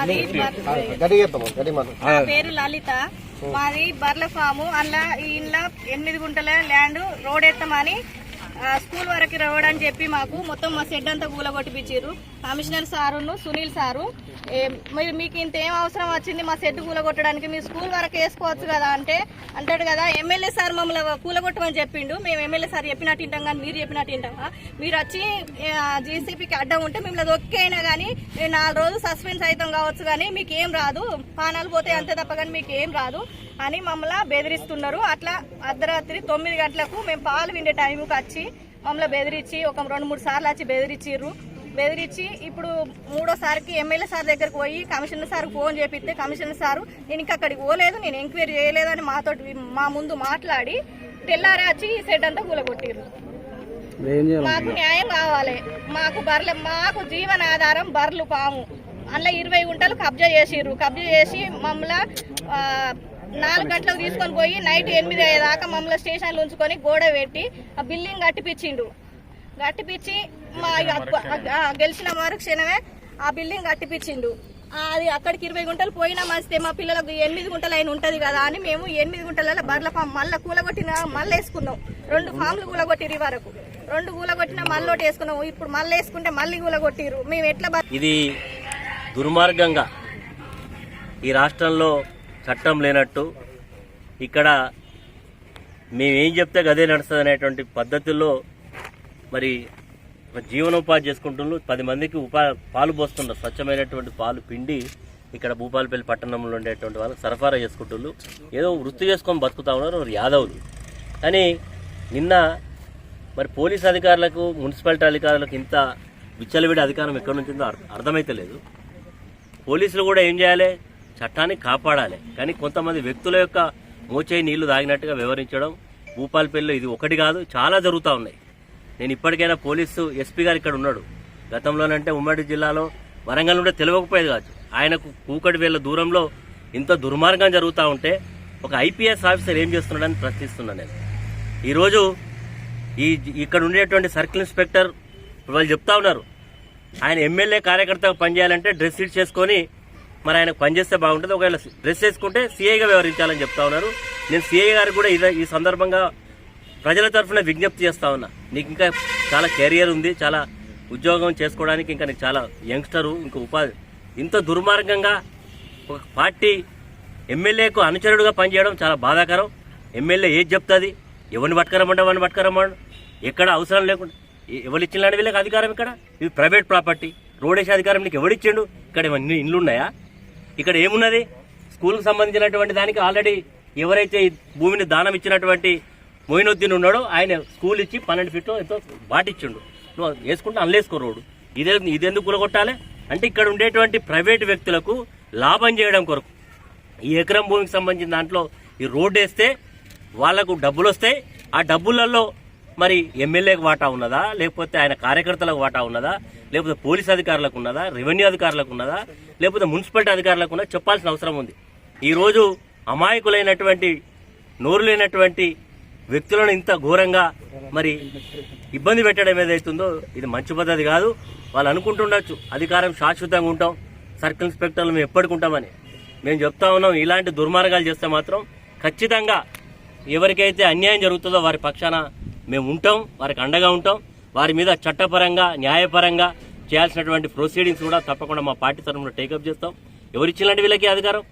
మాది నా పేరు లలిత. మాది బర్ల ఫాము. అందులో ఈ ఇంట్లో ఎనిమిది గుంటల ల్యాండ్ రోడ్ ఎత్తమని స్కూల్ వరకు రావడని చెప్పి మాకు మొత్తం మా షెడ్ అంతా కూలగొట్టిపించారు కమిషనర్ సారును సునీల్ సారు. మీరు మీకు ఇంత ఏం అవసరం వచ్చింది మా సెట్ కూలగొట్టడానికి? మీరు స్కూల్ వరకు వేసుకోవచ్చు కదా అంటే అంటాడు కదా ఎమ్మెల్యే సార్ మమ్మల్ని కూలగొట్టమని చెప్పిండు. మేము ఎమ్మెల్యే సార్ చెప్పినట్టు వింటాం కానీ మీరు చెప్పినట్టు వింటామా? మీరు వచ్చి జీసీపీకి అడ్డం ఉంటే మిమ్మల్ని ఒక్కైనా కానీ నేను నాలుగు రోజులు సస్పెన్స్ అవుతాం కావచ్చు కానీ మీకు ఏం రాదు. పానాలు పోతే అంతే తప్ప కానీ మీకు ఏం రాదు అని మమ్మల్ని బెదిరిస్తున్నారు. అట్లా అర్ధరాత్రి తొమ్మిది గంటలకు మేము పాలు విండే టైంకి వచ్చి మమ్మల్ని బెదిరించి ఒక రెండు మూడు సార్లు వచ్చి బెదిరించిర్రు బెదిరించి ఇప్పుడు మూడోసారికి ఎమ్మెల్యే సార్ దగ్గరికి పోయి కమిషనర్ సార్ ఫోన్ చేపిస్తే కమిషనర్ సారు నేను ఇంకా అక్కడికి పోలేదు నేను ఎంక్వైరీ చేయలేదని మాతో మా ముందు మాట్లాడి తెల్లారే వచ్చి ఈ సెట్ అంతా కూలగొట్టిర్రు. మాకు న్యాయం కావాలి. మాకు బర్రెల మాకు జీవన ఆధారం బర్రెలు పాము. అందులో ఇరవై గుంటలు కబ్జా చేసిర్రు. కబ్జా చేసి మమ్మల్ని నాలుగు గంటలకు తీసుకొని పోయి నైట్ ఎనిమిది అయ్యేదాకా మమ్మల్ని స్టేషన్లో ఉంచుకొని గోడ పెట్టి ఆ బిల్డింగ్ కట్టిపించిండు కట్టిపించి మా గెలిచిన మరు క్షణమే ఆ బిల్డింగ్ కట్టిపించిండు అది అక్కడికి ఇరవై గుంటలు పోయినా మంచిదే మా పిల్లలకు ఎనిమిది గుంటలు అయిన ఉంటది కదా అని మేము ఎనిమిది గుంటలలో బర్ల ఫామ్ మళ్ళీ కూలగొట్టిన మళ్ళీ వేసుకున్నాం. రెండు ఫామ్లు కూలగొట్టిరు ఈ వరకు. రెండు కూలగొట్టిన మళ్ళీ ఒకటి వేసుకున్నాం. ఇప్పుడు మళ్ళీ వేసుకుంటే మళ్ళీ కూలగొట్టిరు మేము ఎట్లా ఇది దుర్మార్గంగా ఈ రాష్ట్రంలో చట్టం లేనట్టు ఇక్కడ మేమేం చెప్తే గదే నడుస్తుంది అనేటువంటి పద్ధతుల్లో మరి జీవనోపాధి చేసుకుంటున్నారు పది మందికి ఉపా పాలు పోస్తున్నారు స్వచ్ఛమైనటువంటి పాలు పిండి ఇక్కడ భూపాలపల్లి పట్టణంలో ఉండేటువంటి వాళ్ళకి సరఫరా చేసుకుంటున్నారు ఏదో వృత్తి చేసుకొని బతుకుతా ఉన్నారు యాదవులు. కానీ నిన్న మరి పోలీస్ అధికారులకు మున్సిపాలిటీ అధికారులకు ఇంత విచ్చలవిడి అధికారం ఎక్కడి నుంచిందో అర్థమైతే అర్థ- అర్థమైతలేదు పోలీసులు కూడా ఏం చేయాలి? చట్టాన్ని కాపాడాలి. కానీ కొంతమంది వ్యక్తుల యొక్క మోచేయి నీళ్ళు తాగినట్టుగా వివరించడం భూపాలపల్లిలో ఇది ఒకటి కాదు చాలా జరుగుతూ ఉన్నాయి. నేను ఇప్పటికైనా పోలీసు ఎస్పీ గారు ఇక్కడ ఉన్నాడు. గతంలోనంటే ఉమ్మడి జిల్లాలో వరంగల్ నుండి తెలియకపోయేది కాదు. ఆయనకు కూకటి వేల దూరంలో ఇంత దుర్మార్గం జరుగుతూ ఉంటే ఒక ఐపీఎస్ ఆఫీసర్ ఏం చేస్తున్నాడని ప్రశ్నిస్తున్నాను నేను. ఈరోజు ఈ ఇక్కడ ఉండేటువంటి సర్కిల్ ఇన్స్పెక్టర్ వాళ్ళు చెప్తా ఉన్నారు. ఆయన ఎమ్మెల్యే కార్యకర్తగా పనిచేయాలంటే డ్రెస్ షీట్ చేసుకొని మరి ఆయనకు పనిచేస్తే బాగుంటుంది. ఒకవేళ డ్రెస్ వేసుకుంటే సీఐగా వ్యవహరించాలని చెప్తా ఉన్నారు. నేను సీఐ గారికి కూడా ఇదే ఈ సందర్భంగా ప్రజల తరఫున విజ్ఞప్తి చేస్తా ఉన్నా. నీకు ఇంకా చాలా కెరియర్ ఉంది చాలా ఉద్యోగం చేసుకోవడానికి ఇంకా నీకు చాలా యంగ్స్టరు ఇంకా ఉపాధి. ఇంత దుర్మార్గంగా ఒక పార్టీ ఎమ్మెల్యేకు అనుచరుడుగా పనిచేయడం చాలా బాధాకరం. ఎమ్మెల్యే ఏది చెప్తుంది? ఎవరిని పట్టుకరమంటే ఎవరిని పట్టుకరమ్మను ఎక్కడ అవసరం లేకుండా ఎవరు ఇచ్చిన వీళ్ళకి అధికారం ఇక్కడ? ఇది ప్రైవేట్ ప్రాపర్టీ. రోడ్ వేసే అధికారం నీకు ఎవడిచ్చిండు? ఇక్కడ ఇవన్నీ ఇండ్లు ఉన్నాయా? ఇక్కడ ఏమున్నది? స్కూల్కి సంబంధించినటువంటి దానికి ఆల్రెడీ ఎవరైతే భూమిని దానం ఇచ్చినటువంటి మొయినుద్దీన్ ఉన్నాడో ఆయన స్కూల్ ఇచ్చి పన్నెండు ఫీట్లు ఎంతో బాటిచ్చిండు నువ్వు వేసుకుంటే అల్లేసుకో రోడ్డు. ఇదే ఇదెందుకు కూలగొట్టాలి? అంటే ఇక్కడ ఉండేటువంటి ప్రైవేట్ వ్యక్తులకు లాభం చేయడం కొరకు. ఈ ఎకరం భూమికి సంబంధించిన దాంట్లో ఈ రోడ్డు వేస్తే వాళ్ళకు డబ్బులు వస్తాయి. ఆ డబ్బులలో మరి ఎమ్మెల్యేకి వాటా ఉన్నదా? లేకపోతే ఆయన కార్యకర్తలకు వాటా ఉన్నదా? లేకపోతే పోలీస్ అధికారులకు ఉన్నదా? రెవెన్యూ అధికారులకు ఉన్నదా? లేకపోతే మున్సిపాలిటీ అధికారులకు ఉన్నదా? చెప్పాల్సిన అవసరం ఉంది. ఈరోజు అమాయకులైనటువంటి నోరు లేనటువంటి వ్యక్తులను ఇంత ఘోరంగా మరి ఇబ్బంది పెట్టడం ఏదైతుందో ఇది మంచి పద్ధతి కాదు. వాళ్ళు అనుకుంటుండొచ్చు. అధికారం శాశ్వతంగా ఉంటాం. సర్కిల్ ఇన్స్పెక్టర్లు మేము ఎప్పటికి ఉంటామని. మేము చెప్తా ఉన్నాం. ఇలాంటి దుర్మార్గాలు చేస్తే మాత్రం ఖచ్చితంగా ఎవరికైతే అన్యాయం జరుగుతుందో వారి పక్షాన మేము ఉంటాం. వారికి అండగా ఉంటాం. వారి మీద చట్టపరంగా న్యాయపరంగా చేయాల్సినటువంటి ప్రొసీడింగ్స్ కూడా తప్పకుండా మా పార్టీ తరఫున టేకప్ చేస్తాం. ఎవరిచ్చినట్టు వీళ్ళకి అధికారం.